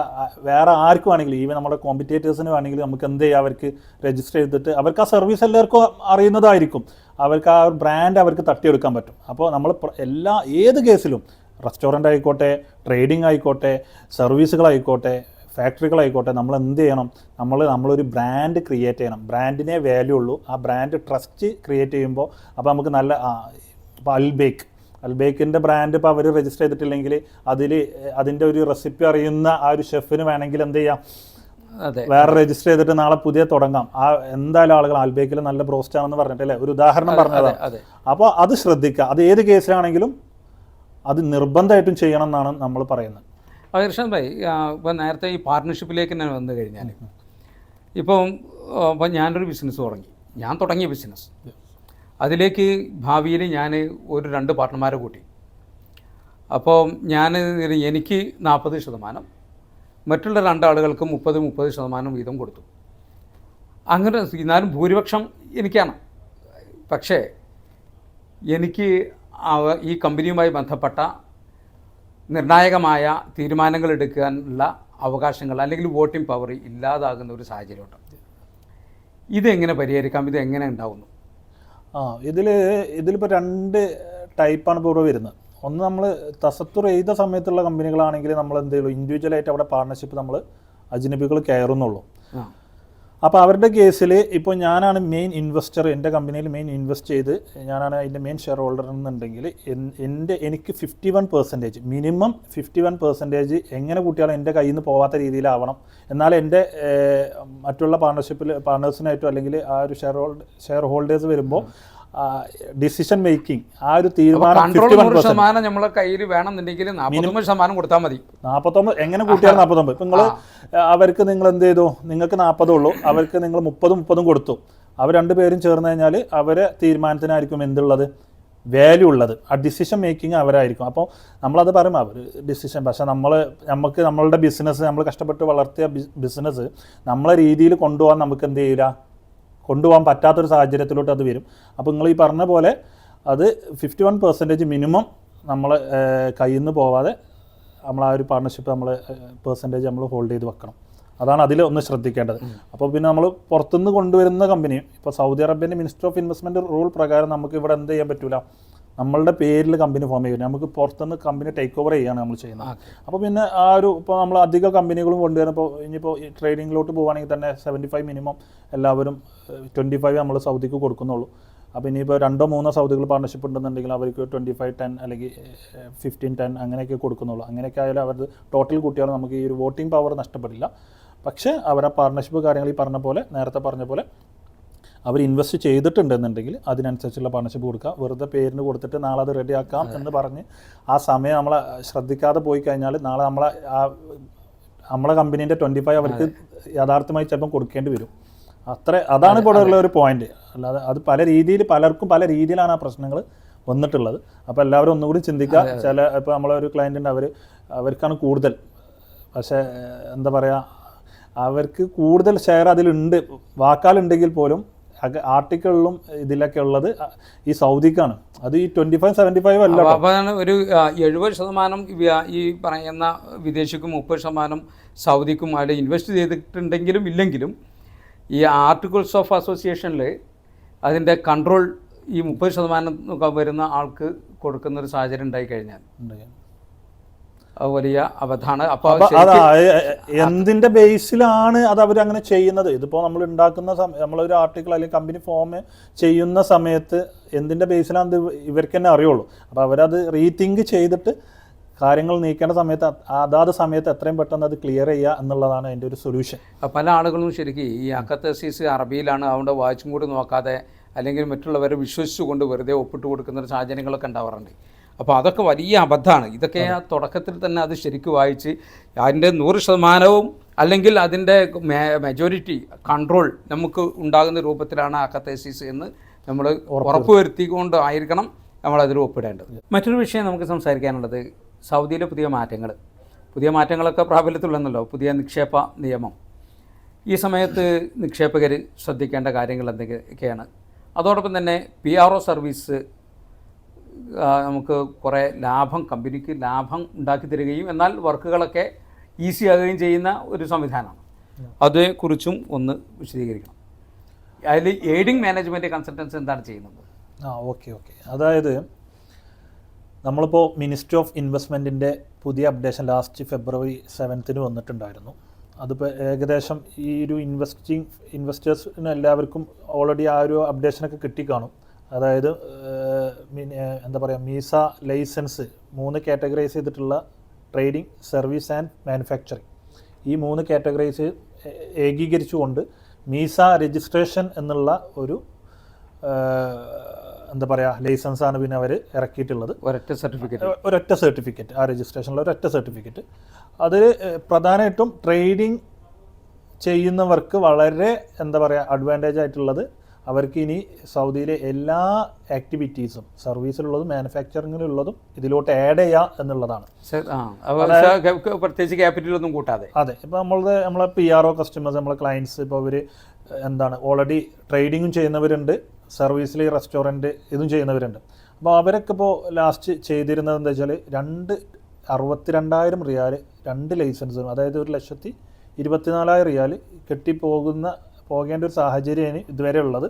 വേറെ ആർക്കും ആണെങ്കിലും ഈവൻ നമ്മുടെ കോമ്പറ്റേറ്റേഴ്സിന് വേണമെങ്കിൽ നമുക്ക് എന്ത് ചെയ്യാം? അവർക്ക് രജിസ്റ്റർ ചെയ്തിട്ട് അവർക്ക് ആ സർവീസ് എല്ലാവർക്കും അറിയുന്നതായിരിക്കും. അവർക്ക് ആ ബ്രാൻഡ് അവർക്ക് തട്ടിയെടുക്കാൻ പറ്റും. അപ്പോൾ നമ്മൾ എല്ലാ ഏത് കേസിലും റെസ്റ്റോറന്റ് ആയിക്കോട്ടെ ട്രേഡിംഗ് ആയിക്കോട്ടെ സർവീസുകളായിക്കോട്ടെ ഫാക്ടറികളായിക്കോട്ടെ നമ്മൾ എന്ത് ചെയ്യണം? നമ്മൾ നമ്മളൊരു ബ്രാൻഡ് ക്രിയേറ്റ് ചെയ്യണം. ബ്രാൻഡിനെ വാല്യൂ ഉള്ളൂ. ആ ബ്രാൻഡ് ട്രസ്റ്റ് ക്രിയേറ്റ് ചെയ്യുമ്പോൾ അപ്പോൾ നമുക്ക് നല്ല അൽബേക്ക് അൽബേക്കിന്റെ ബ്രാൻഡ് ഇപ്പോൾ അവർ രജിസ്റ്റർ ചെയ്തിട്ടില്ലെങ്കിൽ അതിൽ അതിന്റെ ഒരു റെസിപ്പി അറിയുന്ന ആ ഒരു ഷെഫിന് വേണമെങ്കിൽ എന്ത് ചെയ്യാം? അതെ. വേറെ രജിസ്റ്റർ ചെയ്തിട്ട് നാളെ പുതിയ തുടങ്ങാം. ആ എന്തായാലും ആളുകൾ ആൽബേക്കിൽ നല്ല ബ്രോസ്റ്റ് ആണെന്ന് പറഞ്ഞിട്ടല്ലേ ഒരു ഉദാഹരണം പറഞ്ഞതാ. പറഞ്ഞതാണ് അപ്പോൾ അത് ശ്രദ്ധിക്കുക. അത് ഏത് കേസിലാണെങ്കിലും അത് നിർബന്ധമായിട്ടും ചെയ്യണം എന്നാണ് നമ്മൾ പറയുന്നത്. അപ്പോൾ കൃഷ്ണൻ ഭായി ഇപ്പം നേരത്തെ ഈ പാർട്ട്ണർഷിപ്പിലേക്ക് തന്നെ വന്നു കഴിഞ്ഞാൽ ഇപ്പം ഇപ്പം ഞാനൊരു ബിസിനസ് തുടങ്ങി. ഞാൻ തുടങ്ങിയ ബിസിനസ് അതിലേക്ക് ഭാവിയിൽ ഞാൻ ഒരു രണ്ട് പാർട്ട്ണർമാരെ കൂട്ടി. അപ്പോൾ ഞാൻ എനിക്ക് നാൽപ്പത് ശതമാനം മറ്റുള്ള രണ്ടാളുകൾക്ക് മുപ്പത് മുപ്പത് ശതമാനം വീതം കൊടുത്തു. അങ്ങനെ എന്നാലും ഭൂരിപക്ഷം എനിക്കാണ്. പക്ഷേ എനിക്ക് ഈ കമ്പനിയുമായി ബന്ധപ്പെട്ട നിർണായകമായ തീരുമാനങ്ങൾ എടുക്കാനുള്ള അവകാശങ്ങൾ അല്ലെങ്കിൽ വോട്ടിംഗ് പവർ ഇല്ലാതാകുന്ന ഒരു സാഹചര്യമുണ്ട്. ഇതെങ്ങനെ പരിഹരിക്കാം? ഇത് എങ്ങനെ ഉണ്ടാവുന്നു? ആ ഇതിൽ ഇതിലിപ്പോൾ രണ്ട് ടൈപ്പാണ് ഇപ്പോൾ ഇവിടെ വരുന്നത്. ഒന്ന് നമ്മൾ തസത്തുർ ചെയ്ത സമയത്തുള്ള കമ്പനികളാണെങ്കിൽ നമ്മൾ എന്ത് ചെയ്യുള്ളൂ ഇൻഡിവിജ്വലായിട്ട് അവിടെ പാർട്ണർഷിപ്പ് നമ്മൾ അജ്നബികൾ കയറുന്നുള്ളൂ. അപ്പോൾ അവരുടെ കേസിൽ ഇപ്പോൾ ഞാനാണ് മെയിൻ ഇൻവെസ്റ്റർ എന്റെ കമ്പനിയിൽ മെയിൻ ഇൻവെസ്റ്റ് ചെയ്ത് ഞാനാണ് അതിന്റെ മെയിൻ ഷെയർ ഹോൾഡർ എന്നുണ്ടെങ്കിൽ എന്റെ എനിക്ക് fifty one percentage minimum fifty one percentage എങ്ങനെ കൂട്ടിയാലും എന്റെ കയ്യിൽ നിന്ന് പോവാത്ത രീതിയിലാവണം. എന്നാൽ എന്റെ മറ്റുള്ള പാർട്ണർഷിപ്പിൽ പാർട്ണേഴ്സിനായിട്ടോ അല്ലെങ്കിൽ ആ ഒരു ഷെയർ ഹോൾഡ് ഷെയർ ഹോൾഡേഴ്സ് വരുമ്പോൾ ഡിസിഷൻ മേക്കിംഗ് ആ ഒരു തീരുമാനം ശതമാനം നമ്മളെ കയ്യിൽ വേണമെന്നുണ്ടെങ്കിൽ നാൽപ്പത്തൊമ്പത് ശതമാനം കൊടുത്താൽ മതി. നാൽപ്പത്തൊമ്പത് എങ്ങനെ കൂട്ടിയാൽ നാൽപ്പത്തൊമ്പത് ഇപ്പം നിങ്ങൾ അവർക്ക് നിങ്ങൾ എന്ത് ചെയ്തു? നിങ്ങൾക്ക് നാൽപ്പതേ ഉള്ളൂ. അവർക്ക് നിങ്ങൾ മുപ്പതും മുപ്പതും കൊടുത്തു. അവർ രണ്ടുപേരും ചേർന്ന് കഴിഞ്ഞാൽ അവരെ തീരുമാനത്തിനായിരിക്കും എന്തുള്ളത്? വാല്യൂ ഉള്ളത്. ആ ഡിസിഷൻ മേക്കിംഗ് അവരായിരിക്കും. അപ്പോൾ നമ്മളത് പറയും അവർ ഡിസിഷൻ പക്ഷേ നമ്മൾ നമുക്ക് നമ്മളുടെ ബിസിനസ് നമ്മൾ കഷ്ടപ്പെട്ട് വളർത്തിയ ബിസിനസ് നമ്മളെ രീതിയിൽ കൊണ്ടുപോകാൻ നമുക്ക് എന്ത് ചെയ്യില്ല കൊണ്ടുപോകാൻ പറ്റാത്തൊരു സാഹചര്യത്തിലോട്ട് അത് വരും. അപ്പോൾ നിങ്ങൾ ഈ പറഞ്ഞ പോലെ അത് ഫിഫ്റ്റി വൺ പെർസെന്റേജ് മിനിമം നമ്മൾ കയ്യിൽ നിന്ന് പോവാതെ നമ്മൾ ആ ഒരു പാർട്ണർഷിപ്പ് നമ്മൾ പെർസെന്റേജ് നമ്മൾ ഹോൾഡ് ചെയ്ത് വെക്കണം. അതാണ് അതിൽ ഒന്ന് ശ്രദ്ധിക്കേണ്ടത്. അപ്പോൾ പിന്നെ നമ്മൾ പുറത്തുനിന്ന് കൊണ്ടുവരുന്ന കമ്പനി ഇപ്പോൾ സൗദി അറേബ്യന്റെ മിനിസ്റ്റർ ഓഫ് ഇൻവെസ്റ്റ്മെന്റ് റൂൾ പ്രകാരം നമുക്ക് ഇവിടെ എന്ത് ചെയ്യാൻ പറ്റില്ല നമ്മളുടെ പേരിൽ കമ്പനി ഫോം ചെയ്യുന്നത് നമുക്ക് പുറത്തുനിന്ന് കമ്പനി ടേക്ക് ഓവർ ചെയ്യാണ് നമ്മൾ ചെയ്യുന്നത്. അപ്പോൾ പിന്നെ ആ ഒരു ഇപ്പോൾ നമ്മൾ അധിക കമ്പനികളും കൊണ്ടുവരുമ്പോൾ ഇനിയിപ്പോൾ ട്രേഡിങ്ങിലോട്ട് പോകുകയാണെങ്കിൽ തന്നെ സെവന്റി ഫൈവ് മിനിമം എല്ലാവരും ട്വന്റി ഫൈവ് നമ്മൾ സൗദിക്ക് കൊടുക്കുന്നുള്ളൂ. അപ്പോൾ ഇനിയിപ്പോൾ രണ്ടോ മൂന്നോ സൗദികൾ പാർട്ണർഷിപ്പ് ഉണ്ടെന്നുണ്ടെങ്കിൽ അവർക്ക് ട്വന്റി ഫൈവ് ടെൻ അല്ലെങ്കിൽ ഫിഫ്റ്റീൻ ടെൻ അങ്ങനെയൊക്കെ കൊടുക്കുന്നുള്ളൂ. അങ്ങനെയൊക്കെ ആയാലും അവർ ടോട്ടൽ കൂട്ടിയാൽ നമുക്ക് ഈ ഒരു വോട്ടിംഗ് പവർ നഷ്ടപ്പെടില്ല. പക്ഷേ അവരുടെ പാർട്ണർഷിപ്പ് കാര്യങ്ങൾ ഈ പറഞ്ഞ പോലെ നേരത്തെ പറഞ്ഞ പോലെ അവർ ഇൻവെസ്റ്റ് ചെയ്തിട്ടുണ്ടെന്നുണ്ടെങ്കിൽ അതിനനുസരിച്ചുള്ള പാർട്ണർഷിപ്പ് കൊടുക്കുക. വെറുതെ പേരിന് കൊടുത്തിട്ട് നാളെ അത് റെഡിയാക്കാം എന്ന് പറഞ്ഞ് ആ സമയം നമ്മളെ ശ്രദ്ധിക്കാതെ പോയി കഴിഞ്ഞാൽ നാളെ നമ്മളെ ആ നമ്മളെ കമ്പനീന്റെ ട്വന്റി ഫൈവ് അവർക്ക് യഥാർത്ഥമായി ചിലപ്പം കൊടുക്കേണ്ടി വരും. അത്ര അതാണ് ഇവിടെ ഉള്ള ഒരു പോയിന്റ് അല്ലാതെ അത് പല രീതിയിൽ പലർക്കും പല രീതിയിലാണ് ആ പ്രശ്നങ്ങൾ വന്നിട്ടുള്ളത്. അപ്പോൾ എല്ലാവരും ഒന്നുകൂടി ചിന്തിക്കുക. ചില ഇപ്പോൾ നമ്മളൊരു ക്ലയന്റ് ഉണ്ട് അവർ അവർക്കാണ് കൂടുതൽ. പക്ഷേ എന്താ പറയുക അവർക്ക് കൂടുതൽ ഷെയർ അതിലുണ്ട്. വാക്കാലുണ്ടെങ്കിൽ പോലും ആർട്ടിക്കിളിലും ഇതിലൊക്കെ ഉള്ളത് ഈ സൗദിക്കാണ്. അത് ഈ ട്വന്റി ഫൈവ് സെവന്റി ഫൈവ് അല്ല ഒരു എഴുപത് ശതമാനം ഈ പറയുന്ന വിദേശിക്കും മുപ്പത് ശതമാനം സൗദിക്കും അവിടെ ഇൻവെസ്റ്റ് ചെയ്തിട്ടുണ്ടെങ്കിലും ഇല്ലെങ്കിലും ഈ ആർട്ടിക്കിൾസ് ഓഫ് അസോസിയേഷനിൽ അതിന്റെ കൺട്രോൾ ഈ മുപ്പത് ശതമാനം വരുന്ന ആൾക്ക് കൊടുക്കുന്ന ഒരു സാഹചര്യം ഉണ്ടായി കഴിഞ്ഞാൽ. വലിയ അബദ്ധമാണ് അപ്പോൾ അപ്പൊ എന്തിന്റെ ബേസിലാണ് അത് അവർ അങ്ങനെ ചെയ്യുന്നത്? ഇതിപ്പോ നമ്മൾ ഉണ്ടാക്കുന്ന നമ്മളൊരു ആർട്ടിക്കിൾ അല്ലെങ്കിൽ കമ്പനി ഫോം ചെയ്യുന്ന സമയത്ത് എന്തിന്റെ ബേസിലാണ് ഇവർക്ക് തന്നെ അറിയുള്ളൂ. അപ്പൊ അവരത് റീതിങ്ക് ചെയ്തിട്ട് കാര്യങ്ങൾ നീക്കേണ്ട സമയത്ത് അത് അതാത് സമയത്ത് എത്രയും പെട്ടെന്ന് അത് ക്ലിയർ ചെയ്യുക എന്നുള്ളതാണ് അതിന്റെ ഒരു സൊല്യൂഷൻ പല ആളുകളും ശരിക്കും ഈ അക്കത്തസീസ് അറബിയിലാണ് അതുകൊണ്ട് വായിച്ചും കൂടി നോക്കാതെ അല്ലെങ്കിൽ മറ്റുള്ളവരെ വിശ്വസിച്ചുകൊണ്ട് വെറുതെ ഒപ്പിട്ട് കൊടുക്കുന്ന ഒരു സാഹചര്യങ്ങളൊക്കെ ഉണ്ടാവാറുണ്ട്. അപ്പോൾ അതൊക്കെ വലിയ അബദ്ധമാണ്. ഇതൊക്കെ ആ തുടക്കത്തിൽ തന്നെ അത് ശരിക്കും വായിച്ച് അതിന്റെ നൂറ് ശതമാനവും അല്ലെങ്കിൽ അതിന്റെ മെജോറിറ്റി കൺട്രോൾ നമുക്ക് ഉണ്ടാകുന്ന രൂപത്തിലാണ് ആ കത്തേസിസ് എന്ന് നമ്മൾ ഉറപ്പുവരുത്തിക്കൊണ്ട് ആയിരിക്കണം നമ്മളതിൽ ഒപ്പിടേണ്ടത്. മറ്റൊരു വിഷയം നമുക്ക് സംസാരിക്കാനുള്ളത് സൗദിയിലെ പുതിയ മാറ്റങ്ങൾ പുതിയ മാറ്റങ്ങളൊക്കെ പ്രാബല്യത്തിലുള്ളതല്ലോ പുതിയ നിക്ഷേപ നിയമം. ഈ സമയത്ത് നിക്ഷേപകർ ശ്രദ്ധിക്കേണ്ട കാര്യങ്ങൾ എന്തൊക്കെയാണ് അതോടൊപ്പം തന്നെ പി ആർ ഒ സർവീസ് നമുക്ക് കുറേ ലാഭം കമ്പനിക്ക് ലാഭം ഉണ്ടാക്കി തരികയും എന്നാൽ വർക്കുകളൊക്കെ ഈസി ആകുകയും ചെയ്യുന്ന ഒരു സംവിധാനമാണ്. അതേക്കുറിച്ചും ഒന്ന് വിശദീകരിക്കണം. അതിൽ എയ്ഡിങ് മാനേജ്മെന്റ് കൺസൾട്ടൻസ് എന്താണ് ചെയ്യുന്നത്? ആ ഓക്കെ ഓക്കെ. അതായത് നമ്മളിപ്പോൾ മിനിസ്ട്രി ഓഫ് ഇൻവെസ്റ്റ്മെന്റിന്റെ പുതിയ അപ്ഡേഷൻ ലാസ്റ്റ് ഫെബ്രുവരി സെവൻത്തിന് വന്നിട്ടുണ്ടായിരുന്നു. അതിപ്പോൾ ഏകദേശം ഈ ഒരു ഇൻവെസ്റ്റിംഗ് ഇൻവെസ്റ്റേഴ്സിന് എല്ലാവർക്കും ഓൾറെഡി ആ ഒരു അപ്ഡേഷനൊക്കെ കിട്ടിക്കാണും. അതായത് എന്താ പറയുക മീസ ലൈസൻസ് മൂന്ന് കാറ്റഗറൈസ് ചെയ്തിട്ടുള്ള ട്രേഡിംഗ് സർവീസ് ആൻഡ് മാനുഫാക്ചറിങ്. ഈ മൂന്ന് കാറ്റഗറൈസ് ഏകീകരിച്ചുകൊണ്ട് മീസ രജിസ്ട്രേഷൻ എന്നുള്ള ഒരു എന്താ പറയുക ലൈസൻസാണ് പിന്നെ അവർ ഇറക്കിയിട്ടുള്ളത്. ഒരൊറ്റ സർട്ടിഫിക്കറ്റ്. ഒരൊറ്റ സർട്ടിഫിക്കറ്റ് ആ രജിസ്ട്രേഷനിലെ ഒരൊറ്റ സർട്ടിഫിക്കറ്റ്. അതിൽ പ്രധാനമായിട്ടും ട്രേഡിംഗ് ചെയ്യുന്നവർക്ക് വളരെ എന്താ പറയുക അഡ്വാന്റേജ് ആയിട്ടുള്ളത് അവർക്ക് ഇനി സൗദിയിലെ എല്ലാ ആക്ടിവിറ്റീസും സർവീസിലുള്ളതും മാനുഫാക്ചറിങ്ങിലുള്ളതും ഇതിലോട്ട് ആഡ് ചെയ്യാം എന്നുള്ളതാണ്. പ്രത്യേകിച്ച് ക്യാപിറ്റലൊന്നും കൂട്ടാതെ. അതെ ഇപ്പോൾ നമ്മളത് നമ്മളെ പി ആർ ഒ കസ്റ്റമേഴ്സ് നമ്മളെ ക്ലയൻസ് ഇപ്പോൾ അവർ എന്താണ് ഓൾറെഡി ട്രേഡിങ്ങും ചെയ്യുന്നവരുണ്ട് സർവീസിൽ റെസ്റ്റോറന്റ് ഇതും ചെയ്യുന്നവരുണ്ട്. അപ്പോൾ അവരൊക്കെ ഇപ്പോൾ ലാസ്റ്റ് ചെയ്തിരുന്നത് എന്താ വെച്ചാൽ രണ്ട് അറുപത്തിരണ്ടായിരം റിയാൽ രണ്ട് ലൈസൻസും അതായത് ഒരു ലക്ഷത്തി ഇരുപത്തിനാലായിരം റിയാൽ കെട്ടിപ്പോകുന്ന പോകേണ്ട ഒരു സാഹചര്യമാണ് ഇതുവരെ ഉള്ളത്.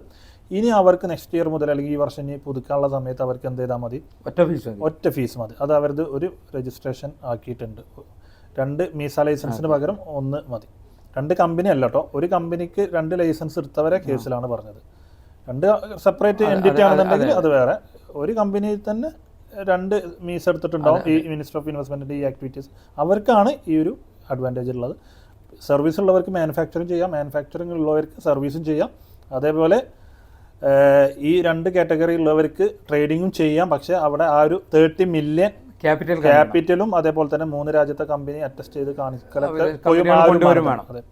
ഇനി അവർക്ക് നെക്സ്റ്റ് ഇയർ മുതൽ അല്ലെങ്കിൽ ഈ വർഷം ഇനി പുതുക്കാനുള്ള സമയത്ത് അവർക്ക് എന്ത് ചെയ്താൽ മതി? ഒറ്റ ഫീസ് ഒറ്റ ഫീസ് മതി. അത് അവരത് ഒരു രജിസ്ട്രേഷൻ ആക്കിയിട്ടുണ്ട്. രണ്ട് മീസ ലൈസൻസിന് പകരം ഒന്ന് മതി. രണ്ട് കമ്പനി അല്ല കേട്ടോ ഒരു കമ്പനിക്ക് രണ്ട് ലൈസൻസ് എടുത്തവരെ കേസിലാണ് പറഞ്ഞത്. രണ്ട് സെപ്പറേറ്റ് എന്റിറ്റി ആണെന്നുണ്ടെങ്കിൽ അത്. വേറെ. ഒരു കമ്പനിയിൽ തന്നെ രണ്ട് മീസ് എടുത്തിട്ടുണ്ടാവും. ഈ മിനിസ്റ്റർ ഓഫ് ഇൻവെസ്റ്റ്മെന്റിന്റെ ഈ ആക്ടിവിറ്റീസ് അവർക്കാണ് ഈ ഒരു അഡ്വാന്റേജ് ഉള്ളത്. സർവീസ് ഉള്ളവർക്ക് മാനുഫാക്ചറിങ് ചെയ്യാം മാനുഫാക്ചറിങ് ഉള്ളവർക്ക് സർവീസും ചെയ്യാം. അതേപോലെ ഈ രണ്ട് കാറ്റഗറി ഉള്ളവർക്ക് ട്രേഡിങ്ങും ചെയ്യാം. പക്ഷേ അവിടെ ആ ഒരു തേർട്ടി മില്യൺ ക്യാപിറ്റൽ ക്യാപിറ്റലും അതേപോലെ തന്നെ മൂന്ന് രാജ്യത്തെ കമ്പനി അറ്റസ്റ്റ് ചെയ്ത് കാണിക്കലൊക്കെ. അതെ.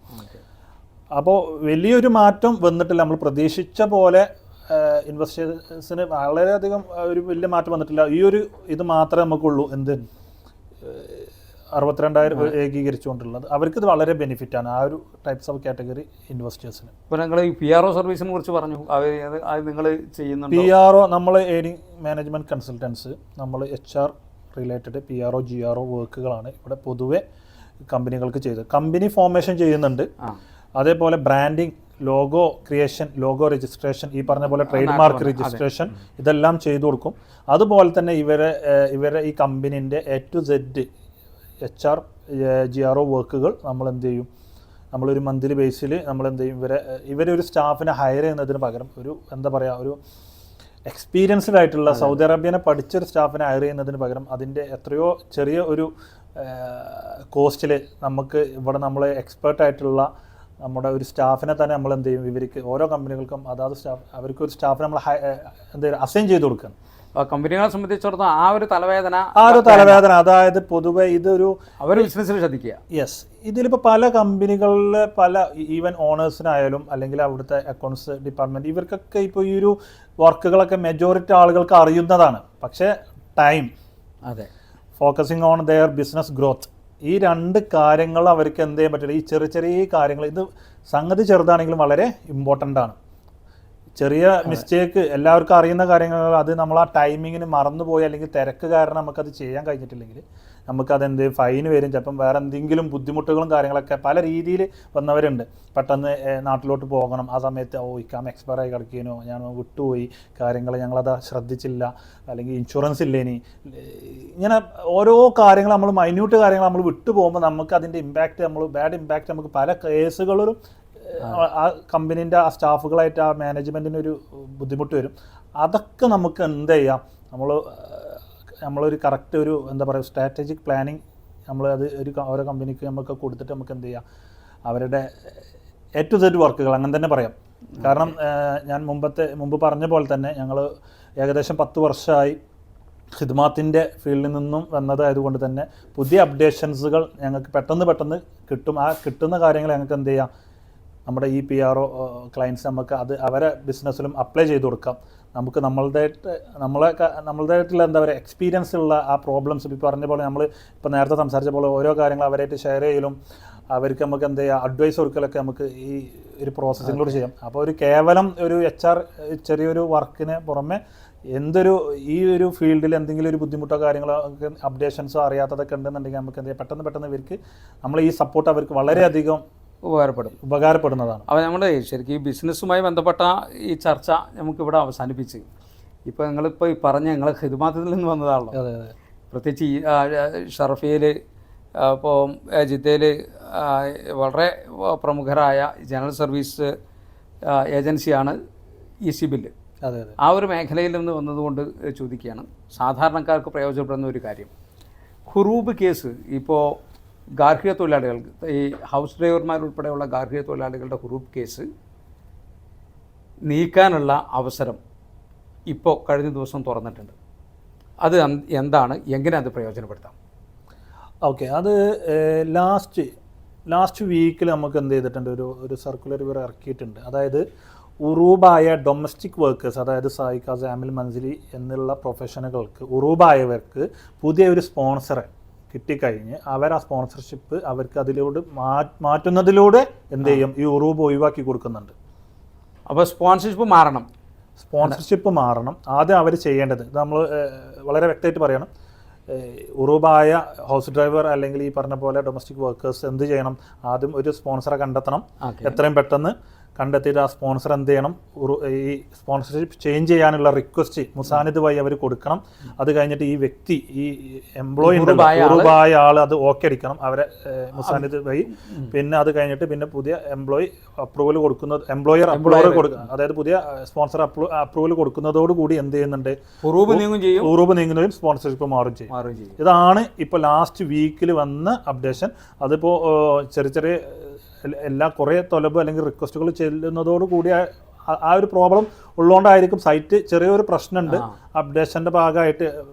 അപ്പോൾ വലിയൊരു മാറ്റം വന്നിട്ടില്ല. നമ്മൾ പ്രതീക്ഷിച്ച പോലെ ഇൻവെസ്റ്റേഴ്സിന് വളരെയധികം ഒരു വലിയ മാറ്റം വന്നിട്ടില്ല. ഈ ഒരു ഇത് മാത്രമേ നമുക്കുള്ളൂ. എന്ത്? അറുപത്തിരണ്ടായിരം ഏകീകരിച്ചുകൊണ്ടുള്ളത്. അവർക്ക് ഇത് വളരെ ബെനിഫിറ്റ് ആണ് ആ ഒരു ടൈപ്സ് ഓഫ് കാറ്റഗറി ഇൻവെസ്റ്റേഴ്സിന് ഇപ്പോൾ നിങ്ങൾ ഈ പി ആർ ഒ സർവീസിനെ കുറിച്ച് പറഞ്ഞു. നിങ്ങൾ ചെയ്യുന്നു പി ആർ ഒ നമ്മൾ ഏനി മാനേജ്മെന്റ് കൺസൾട്ടൻസ് നമ്മൾ H R related P R O G R O വർക്കുകളാണ് ഇവിടെ പൊതുവെ കമ്പനികൾക്ക് ചെയ്തത്. കമ്പനി ഫോർമേഷൻ ചെയ്യുന്നുണ്ട്. അതേപോലെ branding logo creation logo registration ഈ പറഞ്ഞ പോലെ ട്രേഡ് മാർക്ക് രജിസ്ട്രേഷൻ ഇതെല്ലാം ചെയ്തു കൊടുക്കും. അതുപോലെ തന്നെ ഇവരെ ഇവരെ ഈ കമ്പനീന്റെ A to Z H R G R O വർക്കുകൾ നമ്മൾ എന്ത് ചെയ്യും നമ്മളൊരു മന്ത്ലി ബേസിൽ നമ്മൾ എന്ത് ചെയ്യും ഇവരെ ഇവരെ ഒരു സ്റ്റാഫിനെ ഹയർ ചെയ്യുന്നതിന് പകരം ഒരു എന്താ പറയുക ഒരു എക്സ്പീരിയൻസ്ഡ് ആയിട്ടുള്ള സൗദി അറേബ്യനെ പഠിച്ചൊരു സ്റ്റാഫിനെ ഹയർ ചെയ്യുന്നതിന് പകരം അതിന്റെ എത്രയോ ചെറിയ ഒരു കോസ്റ്റിൽ നമുക്ക് ഇവിടെ നമ്മളെ എക്സ്പേർട്ട് ആയിട്ടുള്ള നമ്മുടെ ഒരു സ്റ്റാഫിനെ തന്നെ നമ്മൾ എന്ത് ചെയ്യും ഇവർക്ക് ഓരോ കമ്പനികൾക്കും അതാത് സ്റ്റാഫ് അവർക്ക് ഒരു സ്റ്റാഫിനെ നമ്മൾ ഏഹ് അസൈൻ ചെയ്ത് കൊടുക്കണം. അപ്പോൾ കമ്പനികളെ സംബന്ധിച്ചിടത്തോളം ആ ഒരു തലവേദന ആ ഒരു തലവേദന അതായത് പൊതുവെ ഇതൊരു അവർ ബിസിനസ്സിൽ ശ്രദ്ധിക്കുക. യെസ് ഇതിലിപ്പോൾ പല കമ്പനികളിലെ പല ഈവൻ ഓണേഴ്സിനായാലും അല്ലെങ്കിൽ അവിടുത്തെ അക്കൗണ്ട്സ് ഡിപ്പാർട്ട്മെന്റ് ഇവർക്കൊക്കെ ഇപ്പോൾ ഈ ഒരു വർക്കുകളൊക്കെ മെജോറിറ്റി ആളുകൾക്ക് അറിയുന്നതാണ്. പക്ഷേ ടൈം അതെ. Focusing on their business growth ഈ രണ്ട് കാര്യങ്ങൾ അവർക്ക് എന്ത് ചെയ്യാൻ പറ്റില്ല? ഈ ചെറിയ ചെറിയ കാര്യങ്ങൾ ഇത് സംഗതി ചെറുതാണെങ്കിലും വളരെ ഇമ്പോർട്ടന്റ് ആണ്. ചെറിയ മിസ്റ്റേക്ക് എല്ലാവർക്കും അറിയുന്ന കാര്യങ്ങൾ അത് നമ്മൾ ആ ടൈമിങ്ങിന് മറന്നുപോയി അല്ലെങ്കിൽ തിരക്ക് കാരണം നമുക്കത് ചെയ്യാൻ കഴിഞ്ഞിട്ടില്ലെങ്കിൽ നമുക്കത് എന്ത് ഫൈൻ വരും. ചിലപ്പം വേറെ എന്തെങ്കിലും ബുദ്ധിമുട്ടുകളും കാര്യങ്ങളൊക്കെ പല രീതിയിൽ വന്നവരുണ്ട്. പെട്ടെന്ന് നാട്ടിലോട്ട് പോകണം. ആ സമയത്ത് ഓ ഇക്കാം എക്സ്പയർ ആയി കിടക്കിയനോ ഞാൻ വിട്ടുപോയി. കാര്യങ്ങൾ ഞങ്ങളത് ശ്രദ്ധിച്ചില്ല. അല്ലെങ്കിൽ ഇൻഷുറൻസ് ഇല്ല ഇനി? ഇങ്ങനെ ഓരോ കാര്യങ്ങൾ നമ്മൾ മൈന്യൂട്ട് കാര്യങ്ങൾ നമ്മൾ വിട്ടു പോകുമ്പോൾ നമുക്ക് അതിന്റെ ഇമ്പാക്റ്റ് നമ്മൾ ബാഡ് ഇമ്പാക്റ്റ് നമുക്ക് പല കേസുകളിലും ആ കമ്പനീന്റെ ആ സ്റ്റാഫുകളായിട്ട് ആ മാനേജ്മെന്റിന് ഒരു ബുദ്ധിമുട്ട് വരും. അതൊക്കെ നമുക്ക് എന്ത് ചെയ്യാം? നമ്മൾ നമ്മളൊരു കറക്റ്റ് ഒരു എന്താ പറയുക സ്ട്രാറ്റജിക് പ്ലാനിങ് നമ്മൾ അത് ഒരു ഓരോ കമ്പനിക്ക് നമുക്ക് കൊടുത്തിട്ട് നമുക്ക് എന്ത് ചെയ്യാം? അവരുടെ എ ടു സെഡ് വർക്കുകൾ അങ്ങനെ തന്നെ പറയാം. കാരണം ഞാൻ മുമ്പത്തെ മുമ്പ് പറഞ്ഞ പോലെ തന്നെ ഞങ്ങൾ ഏകദേശം പത്ത് വർഷമായി ഹിദ്മാത്തിന്റെ ഫീൽഡിൽ നിന്നും വന്നതായതുകൊണ്ട് തന്നെ പുതിയ അപ്ഡേഷൻസുകൾ ഞങ്ങൾക്ക് പെട്ടെന്ന് പെട്ടെന്ന് കിട്ടും. ആ കിട്ടുന്ന കാര്യങ്ങൾ ഞങ്ങൾക്ക് എന്ത് ചെയ്യാം? നമ്മുടെ ഈ പി ആർ ഒ ക്ലയൻസ് നമുക്ക് അത് അവരെ ബിസിനസ്സിലും അപ്ലൈ ചെയ്ത് കൊടുക്കാം. നമുക്ക് നമ്മളുടേതായിട്ട് നമ്മളെ നമ്മളുടേതായിട്ടുള്ള എന്താ പറയുക എക്സ്പീരിയൻസ് ഉള്ള ആ പ്രോബ്ലംസ് ഇപ്പോൾ പറഞ്ഞ പോലെ നമ്മൾ ഇപ്പോൾ നേരത്തെ സംസാരിച്ച പോലെ ഓരോ കാര്യങ്ങൾ അവരായിട്ട് ഷെയർ ചെയ്യലും അവർക്ക് നമുക്ക് എന്ത് ചെയ്യുക അഡ്വൈസ് കൊടുക്കലൊക്കെ നമുക്ക് ഈ ഒരു പ്രോസസ്സിങ്ങിലൂടെ ചെയ്യാം. അപ്പോൾ ഒരു കേവലം ഒരു എച്ച് ആർ ചെറിയൊരു വർക്കിന് പുറമെ എന്തൊരു ഈ ഒരു ഫീൽഡിൽ എന്തെങ്കിലും ഒരു ബുദ്ധിമുട്ടോ കാര്യങ്ങളോ ഒക്കെ അപ്ഡേഷൻസോ അറിയാത്തതൊക്കെ ഉണ്ടെന്നുണ്ടെങ്കിൽ നമുക്ക് എന്ത് ചെയ്യാം പെട്ടെന്ന് പെട്ടെന്ന് ഇവർക്ക് നമ്മൾ ഈ സപ്പോർട്ട് അവർക്ക് വളരെയധികം ഉപകാരപ്പെടും. ഉപകാരപ്പെടുന്നതാണ്. അപ്പോൾ നമ്മൾ ശരിക്കും ഈ ബിസിനസ്സുമായി ബന്ധപ്പെട്ട ഈ ചർച്ച നമുക്കിവിടെ അവസാനിപ്പിച്ച്. ഇപ്പോൾ നിങ്ങളിപ്പോൾ ഈ പറഞ്ഞ ഞങ്ങൾ ഹിദുമാത്തിൽ നിന്ന് വന്നതാണല്ലോ. അതെ അതെ. പ്രത്യേകിച്ച് ഈ ഷറഫിയിൽ ഇപ്പോൾ ജിദ്ദയിൽ വളരെ പ്രമുഖരായ ജനറൽ സർവീസ് ഏജൻസിയാണ് ഇ സി ബില്ല് അതെ അതെ. ആ ഒരു മേഖലയിൽ നിന്ന് വന്നതുകൊണ്ട് ചോദിക്കുകയാണ്. സാധാരണക്കാർക്ക് പ്രയോജനപ്പെടുന്ന ഒരു കാര്യം. ഖുറൂബ് കേസ് ഇപ്പോൾ ഗാർഹിക തൊഴിലാളികൾക്ക് ഈ ഹൗസ് ഡ്രൈവർമാരുൾപ്പെടെയുള്ള ഗാർഹിക തൊഴിലാളികളുടെ ഹുറൂപ്പ് കേസ് നീക്കാനുള്ള അവസരം ഇപ്പോൾ കഴിഞ്ഞ ദിവസം തുറന്നിട്ടുണ്ട്. അത് എന്താണ് എങ്ങനെ അത് പ്രയോജനപ്പെടുത്താം? ഓക്കെ അത് ലാസ്റ്റ് ലാസ്റ്റ് വീക്കിൽ നമുക്ക് എന്ത് ചെയ്തിട്ടുണ്ട്? ഒരു ഒരു സർക്കുലർ ഇവർ ഇറക്കിയിട്ടുണ്ട്. അതായത് ഉറൂബായ ഡൊമസ്റ്റിക് വർക്കേഴ്സ് അതായത് സായിക്ക ജാമിൽ മൻസിലി എന്നുള്ള പ്രൊഫഷനുകൾക്ക് ഉറൂബായവർക്ക് പുതിയ ഒരു സ്പോൺസറെ കിട്ടിക്കഴിഞ്ഞ് അവർ ആ സ്പോൺസർഷിപ്പ് അവർക്ക് അതിലൂടെ മാറ്റുന്നതിലൂടെ എന്ത് ചെയ്യും? ഈ ഉറൂബ് ഒഴിവാക്കി കൊടുക്കുന്നുണ്ട്. അപ്പോൾ സ്പോൺസർഷിപ്പ് മാറണം. സ്പോൺസർഷിപ്പ് മാറണം. ആദ്യം അവർ ചെയ്യേണ്ടത് ഇത് നമ്മൾ വളരെ വ്യക്തമായിട്ട് പറയണം. ഉറൂബായ ഹൗസ് ഡ്രൈവർ അല്ലെങ്കിൽ ഈ പറഞ്ഞ പോലെ ഡൊമസ്റ്റിക് വർക്കേഴ്സ് എന്ത് ചെയ്യണം? ആദ്യം ഒരു സ്പോൺസറെ കണ്ടെത്തണം. എത്രയും പെട്ടെന്ന് കണ്ടെത്തിയിട്ട് ആ സ്പോൺസർ എന്ത് ചെയ്യണം? ഈ സ്പോൺസർഷിപ്പ് ചേഞ്ച് ചെയ്യാനുള്ള റിക്വസ്റ്റ് മുസാനിദ് വഴി അവർ കൊടുക്കണം. അത് കഴിഞ്ഞിട്ട് ഈ വ്യക്തി ഈ എംപ്ലോയി ഉറുബായ ആൾ ആൾ അത് ഓക്കെ അടിക്കണം. അവരെ മുസാനിദ് വഴി പിന്നെ അത് കഴിഞ്ഞിട്ട് പിന്നെ പുതിയ എംപ്ലോയി അപ്രൂവൽ കൊടുക്കുന്നത് എംപ്ലോയർ അപ്രൂവൽ കൊടുക്കുക അതായത് പുതിയ സ്പോൺസർ അപ്രൂവൽ കൊടുക്കുന്നതോടുകൂടി എന്ത് ചെയ്യുന്നുണ്ട്? ഉറൂബ് നീങ്ങുന്നതും സ്പോൺസർഷിപ്പ് മാറും ചെയ്യും. ഇതാണ് ഇപ്പോൾ ലാസ്റ്റ് വീക്കിൽ വന്ന അപ്ഡേഷൻ അതിപ്പോൾ ചെറിയ ചെറിയ എല്ലാ കുറേ തൊലബ് അല്ലെങ്കിൽ റിക്വസ്റ്റുകൾ ചെല്ലുന്നതോട് കൂടി ആ- ഒരു പ്രോബ്ലം ഉള്ളതുകൊണ്ടായിരിക്കും സൈറ്റ് ചെറിയൊരു പ്രശ്നമുണ്ട്. അപ്ഡേഷന്റെ ഭാഗമായിട്ട്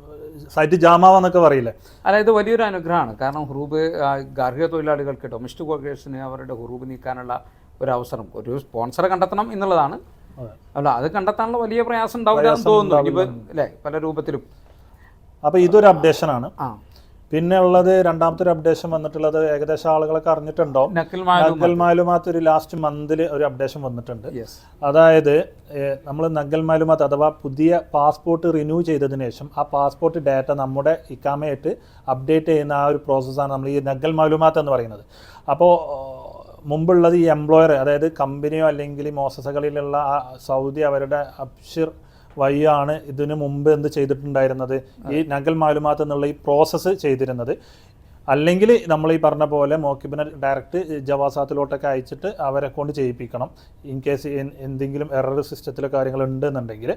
സൈറ്റ് ജാമാവെന്നൊക്കെ പറയില്ലേ? അതായത് ഇത് വലിയൊരു അനുഗ്രഹമാണ്. കാരണം ഹുറൂബ് ഗാർഹിക തൊഴിലാളികൾക്ക് ഡൊമസ്റ്റിക് വർക്കേഴ്സിന് അവരുടെ ഹുറൂബ് നീക്കാനുള്ള ഒരു അവസരം ഒരു സ്പോൺസറെ കണ്ടെത്തണം എന്നുള്ളതാണ്. അല്ല അത് കണ്ടെത്താനുള്ള വലിയ പ്രയാസം ഉണ്ടാവില്ല എന്ന് തോന്നുന്നു. അല്ലേ പല രൂപത്തിലും. അപ്പോൾ ഇതൊരു അപ്ഡേഷനാണ് ആ. പിന്നെ ഉള്ളത് രണ്ടാമത്തെ ഒരു അപ്ഡേഷൻ വന്നിട്ടുള്ളത് ഏകദേശം ആളുകളൊക്കെ അറിഞ്ഞിട്ടുണ്ടോ? നഗൽ മാലുമാത്ത് ഒരു ലാസ്റ്റ് മന്തിൽ ഒരു അപ്ഡേഷൻ വന്നിട്ടുണ്ട്. അതായത് നമ്മൾ നഗൽ മാലുമാത്ത് അഥവാ പുതിയ പാസ്പോർട്ട് റിന്യൂ ചെയ്തതിന് ശേഷം ആ പാസ്പോർട്ട് ഡാറ്റ നമ്മുടെ ഇക്കാമയായിട്ട് അപ്ഡേറ്റ് ചെയ്യുന്ന ആ ഒരു പ്രോസസ്സാണ് നമ്മൾ ഈ നഗൽ മാലുമാത്ത് എന്ന് പറയുന്നത്. അപ്പോൾ മുമ്പുള്ളത് ഈ എംപ്ലോയർ അതായത് കമ്പനിയോ അല്ലെങ്കിൽ മോസസകളിലുള്ള ആ സൗദി അവരുടെ അബ്ഷിർ വഴിയാണ് ഇതിനു മുമ്പ് എന്ത് ചെയ്തിട്ടുണ്ടായിരുന്നത്? ഈ നഗൽ മാലുമാത്ത് എന്നുള്ള ഈ പ്രോസസ്സ് ചെയ്തിരുന്നത്. അല്ലെങ്കിൽ നമ്മൾ ഈ പറഞ്ഞ പോലെ മോക്കിബിനെ ഡയറക്റ്റ് ജവാസാത്തിലോട്ടൊക്കെ അയച്ചിട്ട് അവരെ കൊണ്ട് ചെയ്യിപ്പിക്കണം. ഇൻ കേസ് എന്തെങ്കിലും എറർ സിസ്റ്റത്തിലെ കാര്യങ്ങൾ ഉണ്ട് എന്നുണ്ടെങ്കിൽ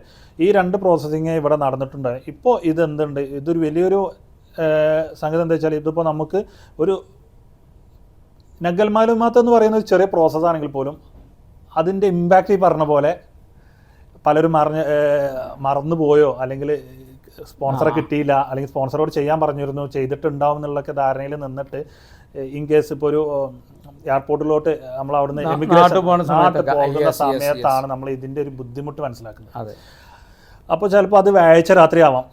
ഈ രണ്ട് പ്രോസസ്സിങ് ഇവിടെ നടന്നിട്ടുണ്ട്. ഇപ്പോൾ ഇത് എന്തുണ്ട്? ഇതൊരു വലിയൊരു സംഗതി എന്താ വെച്ചാൽ ഇതിപ്പോൾ നമുക്ക് ഒരു നഗൽ മാലുമാത്ത് എന്ന് പറയുന്ന ഒരു ചെറിയ പ്രോസസ്സാണെങ്കിൽ പോലും അതിന്റെ ഇമ്പാക്റ്റ് ഈ പറഞ്ഞ പോലെ പലരും മറഞ്ഞ് മറന്നു പോയോ അല്ലെങ്കിൽ സ്പോൺസറെ കിട്ടിയില്ല. അല്ലെങ്കിൽ സ്പോൺസറോട് ചെയ്യാൻ പറഞ്ഞിരുന്നു ചെയ്തിട്ടുണ്ടാവും എന്നുള്ളൊക്കെ ധാരണയിൽ നിന്നിട്ട് ഇൻ കേസ് ഇപ്പോൾ ഒരു എയർപോർട്ടിലോട്ട് നമ്മൾ അവിടുന്ന് എമിഗ്രേഷൻ പോകുന്ന സമയത്താണ് നമ്മൾ ഇതിന്റെ ഒരു ബുദ്ധിമുട്ട് മനസ്സിലാക്കുന്നത്. അതെ. അപ്പോൾ ചിലപ്പോൾ അത് വ്യാഴാഴ്ച രാത്രി ആവാം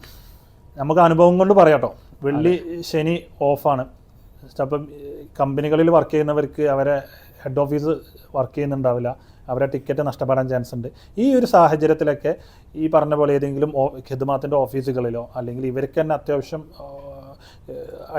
നമുക്ക് അനുഭവം കൊണ്ട് പറയാട്ടോ വെള്ളി ശനി ഓഫാണ്. അപ്പം കമ്പനികളിൽ വർക്ക് ചെയ്യുന്നവർക്ക് അവരെ ഹെഡ് ഓഫീസ് വർക്ക് ചെയ്യുന്നുണ്ടാവില്ല. അവരെ ടിക്കറ്റ് നഷ്ടപ്പെടാൻ ചാൻസ് ഉണ്ട്. ഈ ഒരു സാഹചര്യത്തിലൊക്കെ ഈ പറഞ്ഞ പോലെ ഏതെങ്കിലും ഖിദ്മാത്തിന്റെ ഓഫീസുകളിലോ അല്ലെങ്കിൽ ഇവർക്ക് തന്നെ അത്യാവശ്യം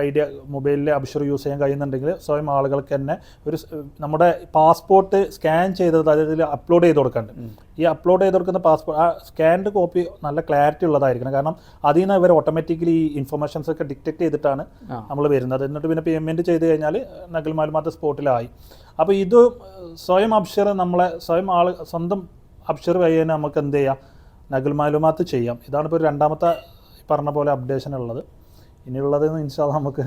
ഐഡിയ മൊബൈലിൽ അബ്ഷർ യൂസ് ചെയ്യാൻ കഴിയുന്നുണ്ടെങ്കിൽ സ്വയം ആളുകൾക്ക് തന്നെ ഒരു നമ്മുടെ പാസ്പോർട്ട് സ്കാൻ ചെയ്തത് അതിൽ അപ്ലോഡ് ചെയ്ത് കൊടുക്കുന്നുണ്ട് ഈ അപ്ലോഡ് ചെയ്ത് കൊടുക്കുന്ന പാസ്പോർട്ട് ആ സ്കാൻഡ് കോപ്പി നല്ല ക്ലാരിറ്റി ഉള്ളതായിരിക്കണം. കാരണം അതിൽ നിന്ന് ഇവർ ഓട്ടോമാറ്റിക്കലി ഈ ഇൻഫർമേഷൻസ് ഒക്കെ ഡിറ്റക്ട് ചെയ്തിട്ടാണ് നമ്മൾ വരുന്നത്. എന്നിട്ട് പിന്നെ പേയ്മെന്റ് ചെയ്ത് കഴിഞ്ഞാൽ നഗൽ മാലുമാത്ത സ്പോട്ടിലായി. അപ്പോൾ ഇത് സ്വയം അബ്ഷർ നമ്മളെ സ്വയം ആൾ സ്വന്തം അബ്ഷർ വഴി നമുക്ക് എന്ത് ചെയ്യാം? നഗൽ മാലുമാത്ത് ചെയ്യാം. ഇതാണ് ഇപ്പോൾ രണ്ടാമത്തെ പറഞ്ഞ പോലെ അപ്ഡേഷൻ ഉള്ളത്. ഇനിയുള്ളത് ഇൻഷാ നമുക്ക്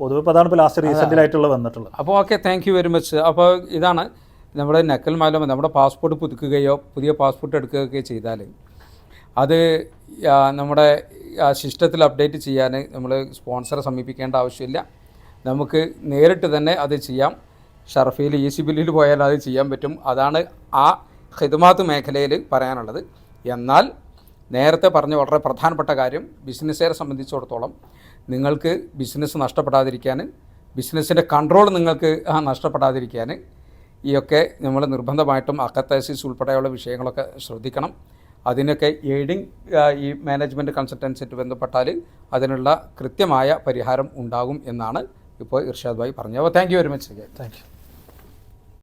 പൊതുവെ അതാണ് ഇപ്പോൾ ലാസ്റ്റ് റീസെന്റിലായിട്ടുള്ള വന്നിട്ടുള്ളത്. അപ്പോൾ okay thank you very much അപ്പോൾ ഇതാണ് നമ്മുടെ നക്കൽ മാലം നമ്മുടെ പാസ്പോർട്ട് പുതുക്കുകയോ പുതിയ പാസ്പോർട്ട് എടുക്കുകയൊക്കെ ചെയ്താൽ അത് നമ്മുടെ സിസ്റ്റത്തിൽ അപ്ഡേറ്റ് ചെയ്യാൻ നമ്മൾ സ്പോൺസറെ സമീപിക്കേണ്ട ആവശ്യമില്ല. നമുക്ക് നേരിട്ട് തന്നെ അത് ചെയ്യാം. ഷർഫയിൽ ഇ സി ബില്ലിൽ പോയാൽ അത് ചെയ്യാൻ പറ്റും. അതാണ് ആ ഹിദമാത്ത് മേഖലയിൽ പറയാനുള്ളത്. എന്നാൽ നേരത്തെ പറഞ്ഞ വളരെ പ്രധാനപ്പെട്ട കാര്യം ബിസിനസ്സുകാരെ സംബന്ധിച്ചിടത്തോളം നിങ്ങൾക്ക് ബിസിനസ് നഷ്ടപ്പെടാതിരിക്കാൻ ബിസിനസ്സിന്റെ കൺട്രോൾ നിങ്ങൾക്ക് നഷ്ടപ്പെടാതിരിക്കാൻ ഈയൊക്കെ നമ്മൾ നിർബന്ധമായിട്ടും അക്കത്തസിസ് ഉൾപ്പെടെയുള്ള വിഷയങ്ങളൊക്കെ ശ്രദ്ധിക്കണം. അതിനൊക്കെ എയ്ഡിങ് ഈ മാനേജ്മെന്റ് കൺസൾട്ടൻസിറ്റ് ബന്ധപ്പെട്ടാൽ അതിനുള്ള കൃത്യമായ പരിഹാരം ഉണ്ടാകും എന്നാണ് ഇപ്പോൾ ഇർഷാദ് ഭായി പറഞ്ഞത്. അപ്പോൾ thank you very much thank you